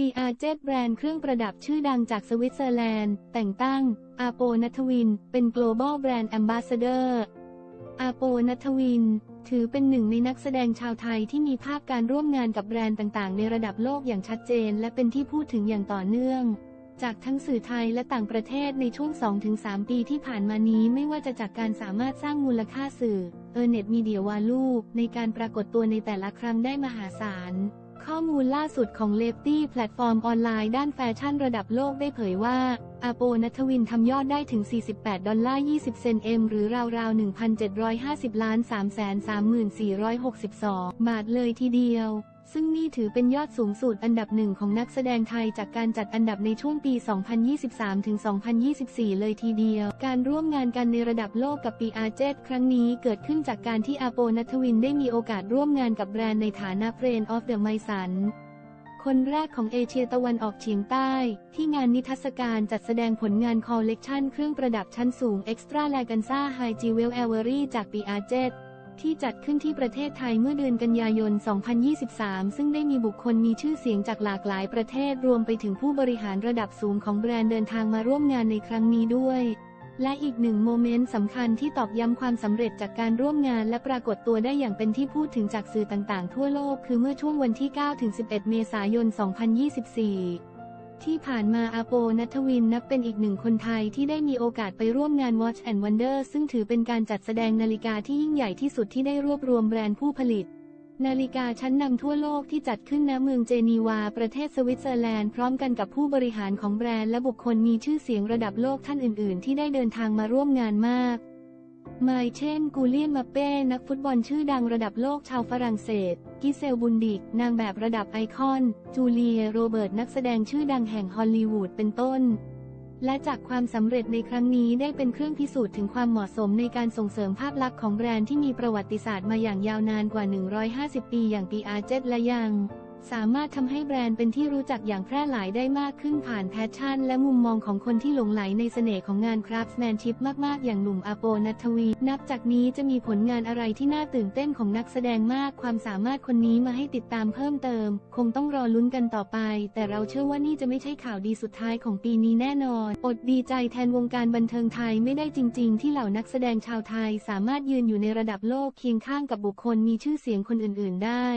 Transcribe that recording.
PR เจตแบรนด์เครื่องประดับชื่อดังจากสวิตเซอร์แลนด์ แต่งตั้ง อาโปนัทวิน เป็น global brand ambassador อาโปนัทวิน ถือเป็นหนึ่งในนักแสดงชาวไทยที่มีภาพการร่วมงานกับแบรนด์ต่างๆ ในระดับโลกอย่างชัดเจน และเป็นที่พูดถึงอย่างต่อเนื่อง จากทั้งสื่อไทยและต่างประเทศในช่วง 2-3 ปีที่ผ่านมานี้ไม่ว่าจะจากการสามารถสร้างมูลค่าสื่อ e a r n e t Media Value ในการปรากฏตัวในแต่ละครั้งได้มหาศาล ข้อมูลล่าสุดของเลฟตี้แพลตฟอร์มออนไลน์ด้านแฟชั่นระดับโลกได้เผยว่า อาโปนัทวินทำยอดได้ถึง 48 ดอลลาร์ 20 เซนต์เอ็ม หรือราวๆ 1,750 ล้าน 334,62 บาทเลยทีเดียว ซึ่งนี่ถือเป็นยอดสูงสุดอันดับหนึ่งของนักแสดงไทยจากการจัดอันดับในช่วงปี 2023-2024 เลยทีเดียว การร่วมงานกันในระดับโลกกับ PR เจ็ครั้งนี้เกิดขึ้นจากการที่อาโปนัทวินได้มีโอกาสร่วมงานกับแบรนด์ในฐานะ Friend of the ไมสัน คนแรกของเอเชียตะวันออกเฉียงใต้ ที่งานนิทรรศการจัดแสดงผลงานคอลเลกชันเครื่องประดับชั้นสูง Extra l a g a n z a High Jewel a v e r y จาก PR เจ็ที่จัดขึ้นที่ประเทศไทยเมื่อเดือนกันยายน 2023 ซึ่งได้มีบุคคลมีชื่อเสียงจากหลากหลายประเทศรวมไปถึงผู้บริหารระดับสูงของแบรนด์เดินทางมาร่วมงานในครั้งนี้ด้วย และอีกหนึ่งโมเมนต์สำคัญที่ตอกย้ำความสำเร็จจากการร่วมงานและปรากฏตัวได้อย่างเป็นที่พูดถึงจากสื่อต่างๆ ทั่วโลกคือเมื่อช่วงวันที่ 9-11 เมษายน 2024ที่ผ่านมาอาโปนัทวินนับเป็นอีกหนึ่งคนไทยที่ได้มีโอกาสไปร่วมงาน Watch and Wonder ซึ่งถือเป็นการจัดแสดงนาฬิกาที่ยิ่งใหญ่ที่สุดที่ได้รวบรวมแบรนด์ผู้ผลิต นาฬิกาชั้นนำทั่วโลกที่จัดขึ้นณเมืองเจนีวา ประเทศสวิตเซอร์แลนด์พร้อมกันกับผู้บริหารของแบรนด์และบุคคลมีชื่อเสียงระดับโลกท่านอื่น ๆ ที่ได้เดินทางมาร่วมงานมากมายเช่น กูเลียนมาเป้ นักฟุตบอลชื่อดังระดับโลกชาวฝรั่งเศส กิเซลบุนดิก นางแบบระดับไอคอน จูเลีย โรเบิร์ต นักแสดงชื่อดังแห่งฮอลลีวูด เป็นต้น และจากความสำเร็จในครั้งนี้ได้เป็นเครื่องพิสูจน์ถึงความเหมาะสมในการส่งเสริมภาพลักษณ์ของแบรนด์ที่มีประวัติศาสตร์มาอย่างยาวนานกว่า 150 ปีอย่างปีอาเจ็และยัง สามารถทำให้แบรนด์เป็นที่รู้จักอย่างแพร่หลายได้มากขึ้นผ่านแพชชั่น และมุมมองของคนที่หลงไหลในเสน่ห์ของงานคราฟแมนชิพมาก ๆ อย่างหนุ่มอาโปนัทวี นับจากนี้จะมีผลงานอะไรที่น่าตื่นเต้นของนักแสดงมาก ความสามารถคนนี้มาให้ติดตามเพิ่มเติม คงต้องรอลุ้นกันต่อไป แต่เราเชื่อว่านี่จะไม่ใช่ข่าวดีสุดท้ายของปีนี้แน่นอน อดดีใจแทนวงการบันเทิงไทยไม่ได้จริง ๆ ที่เหล่านักแสดงชาวไทย สามารถยืนอยู่ในระดับโลกเคียงข้างกับบุคคลมีชื่อเสียงคนอื่น ๆ ได้